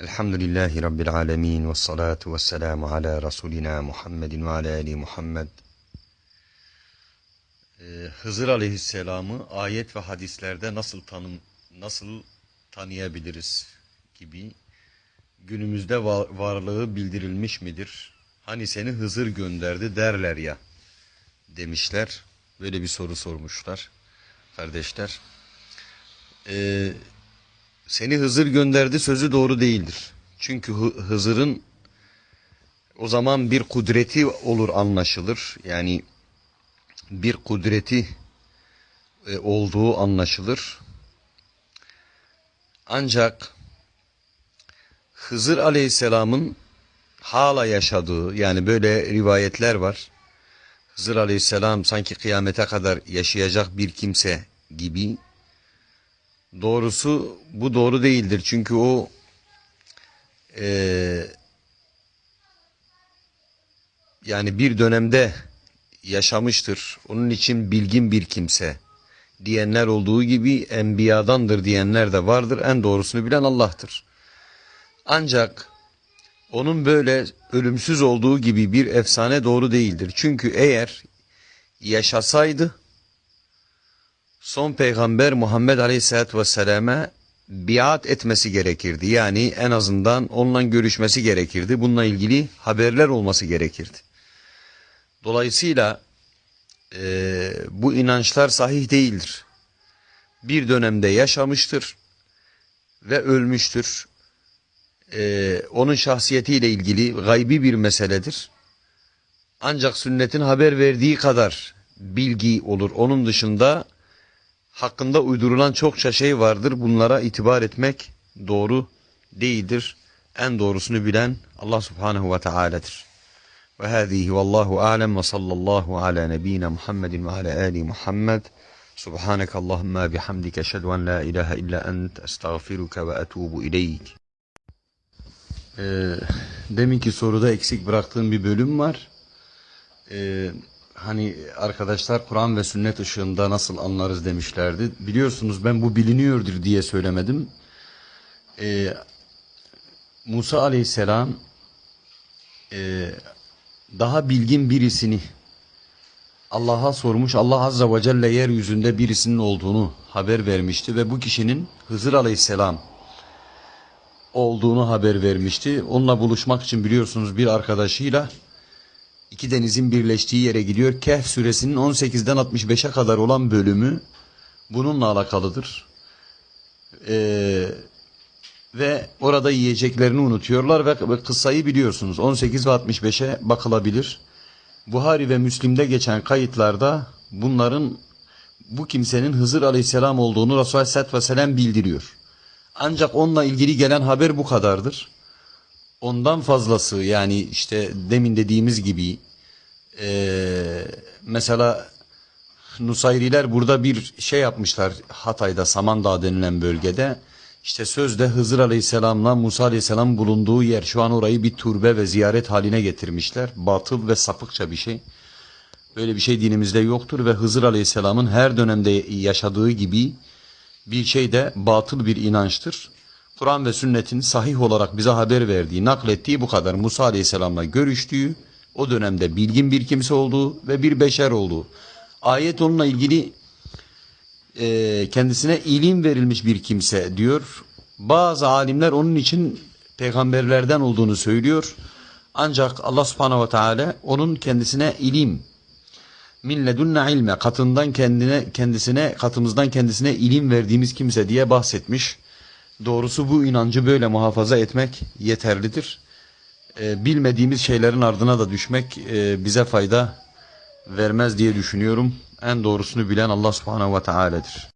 Elhamdülillahi Rabbil alemin ve salatu ve selamu ala Resulina Muhammedin ve ala Ali Muhammed. Ee, Hızır Aleyhisselam'ı ayet ve hadislerde nasıl tanım nasıl tanıyabiliriz gibi günümüzde va- varlığı bildirilmiş midir? Hani seni Hızır gönderdi derler ya demişler. Böyle bir soru sormuşlar kardeşler. Ee, seni Hızır gönderdi sözü doğru değildir. Çünkü Hı- Hızır'ın o zaman bir kudreti olur anlaşılır. Yani bir kudreti e, olduğu anlaşılır. Ancak Hızır Aleyhisselam'ın hala yaşadığı yani böyle rivayetler var. Hızır Aleyhisselam sanki kıyamete kadar yaşayacak bir kimse gibi Doğrusu bu doğru değildir. Çünkü o eee, yani bir dönemde yaşamıştır. Onun için bilgin bir kimse diyenler olduğu gibi enbiyadandır diyenler de vardır. En doğrusunu bilen Allah'tır. Ancak onun böyle ölümsüz olduğu gibi bir efsane doğru değildir. Çünkü eğer yaşasaydı son peygamber Muhammed Aleyhisselatü Vesselam'a biat etmesi gerekirdi. Yani en azından onunla görüşmesi gerekirdi. Bununla ilgili haberler olması gerekirdi. Dolayısıyla eee, bu inançlar sahih değildir. Bir dönemde yaşamıştır ve ölmüştür. Eee, onun şahsiyetiyle ilgili gaybi bir meseledir. Ancak sünnetin haber verdiği kadar bilgi olur. Onun dışında hakkında uydurulan çokça şey vardır. Bunlara itibar etmek doğru değildir. En doğrusunu bilen Allah Subhanahu ve Taala'dır. Ve hâzihi vallahu alem ve sallallahu ala nebiyyina Muhammedin ve ala ali Muhammed. Subhaneke Allahumma bihamdike eşhedü en la ilahe illa ent estağfiruke ve etubu ileyk. Ee, deminki soruda eksik bıraktığım bir bölüm var. Ee, hani arkadaşlar Kur'an ve sünnet ışığında nasıl anlarız demişlerdi. Biliyorsunuz ben bu biliniyordur diye söylemedim. Ee, Musa aleyhisselam e, daha bilgin birisini Allah'a sormuş. Allah azze ve celle yeryüzünde birisinin olduğunu haber vermişti ve bu kişinin Hızır aleyhisselam olduğunu haber vermişti. Onunla buluşmak için biliyorsunuz bir arkadaşıyla iki denizin birleştiği yere gidiyor. Kehf suresinin 18'den 65'e kadar olan bölümü bununla alakalıdır. Ee, ve orada yiyeceklerini unutuyorlar ve, kıssayı biliyorsunuz. 18 ve 65'e bakılabilir. Buhari ve Müslim'de geçen kayıtlarda bunların bu kimsenin Hızır Aleyhisselam olduğunu Resulullah Aleyhisselatü Vesselam bildiriyor. Ancak onunla ilgili gelen haber bu kadardır. Ondan fazlası yani işte demin dediğimiz gibi eee, mesela Nusayriler burada bir şey yapmışlar Hatay'da Samandağ denilen bölgede. İşte sözde Hızır Aleyhisselam'la Musa Aleyhisselam bulunduğu yer şu an orayı bir türbe ve ziyaret haline getirmişler. Batıl ve sapıkça bir şey. Böyle bir şey dinimizde yoktur ve Hızır Aleyhisselam'ın her dönemde yaşadığı gibi bir şey de batıl bir inançtır. Kur'an ve sünnetin sahih olarak bize haber verdiği, naklettiği bu kadar. Musa Aleyhisselam'la görüştüğü, o dönemde bilgin bir kimse olduğu ve bir beşer olduğu. Ayet onunla ilgili e, kendisine ilim verilmiş bir kimse diyor. Bazı alimler onun için peygamberlerden olduğunu söylüyor. Ancak Allah subhanahu ve teala onun kendisine ilim min ledunna ilme katından kendine kendisine katımızdan kendisine ilim verdiğimiz kimse diye bahsetmiş. Doğrusu bu inancı böyle muhafaza etmek yeterlidir. Ee, bilmediğimiz şeylerin ardına da düşmek e, bize fayda vermez diye düşünüyorum. En doğrusunu bilen Allah subhanahu ve teala'dır.